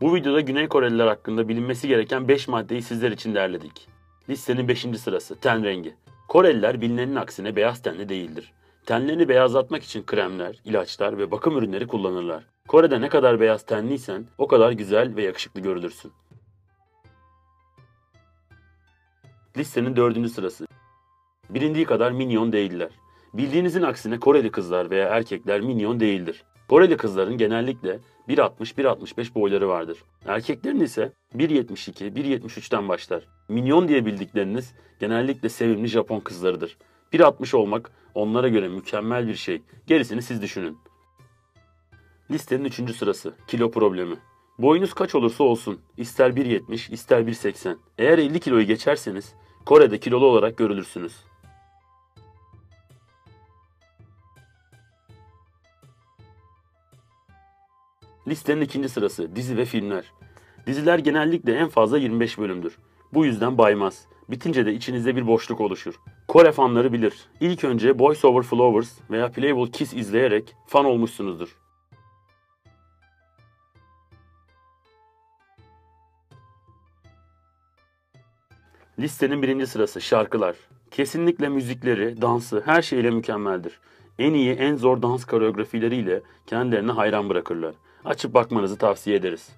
Bu videoda Güney Koreliler hakkında bilinmesi gereken 5 maddeyi sizler için derledik. Listenin 5. sırası ten rengi. Koreliler bilinenin aksine beyaz tenli değildir. Tenlerini beyazlatmak için kremler, ilaçlar ve bakım ürünleri kullanırlar. Kore'de ne kadar beyaz tenliysen o kadar güzel ve yakışıklı görülürsün. Listenin dördüncü sırası. Bilindiği kadar minyon değiller. Bildiğinizin aksine Koreli kızlar veya erkekler minyon değildir. Koreli kızların genellikle 1.60-1.65 boyları vardır. Erkeklerin ise 1.72-1.73'ten başlar. Minyon diye bildikleriniz genellikle sevimli Japon kızlarıdır. 1.60 olmak onlara göre mükemmel bir şey. Gerisini siz düşünün. Listenin 3. sırası kilo problemi. Boyunuz kaç olursa olsun, ister 1.70 ister 1.80. Eğer 50 kiloyu geçerseniz Kore'de kilolu olarak görülürsünüz. Listenin ikinci sırası dizi ve filmler. Diziler genellikle en fazla 25 bölümdür. Bu yüzden baymaz. Bitince de içinizde bir boşluk oluşur. Kore fanları bilir. İlk önce Boys Over Flowers veya Playable Kiss izleyerek fan olmuşsunuzdur. Listenin birinci sırası şarkılar. Kesinlikle müzikleri, dansı, her şeyle mükemmeldir. En iyi, en zor dans koreografileriyle kendilerini hayran bırakırlar. Açıp bakmanızı tavsiye ederiz.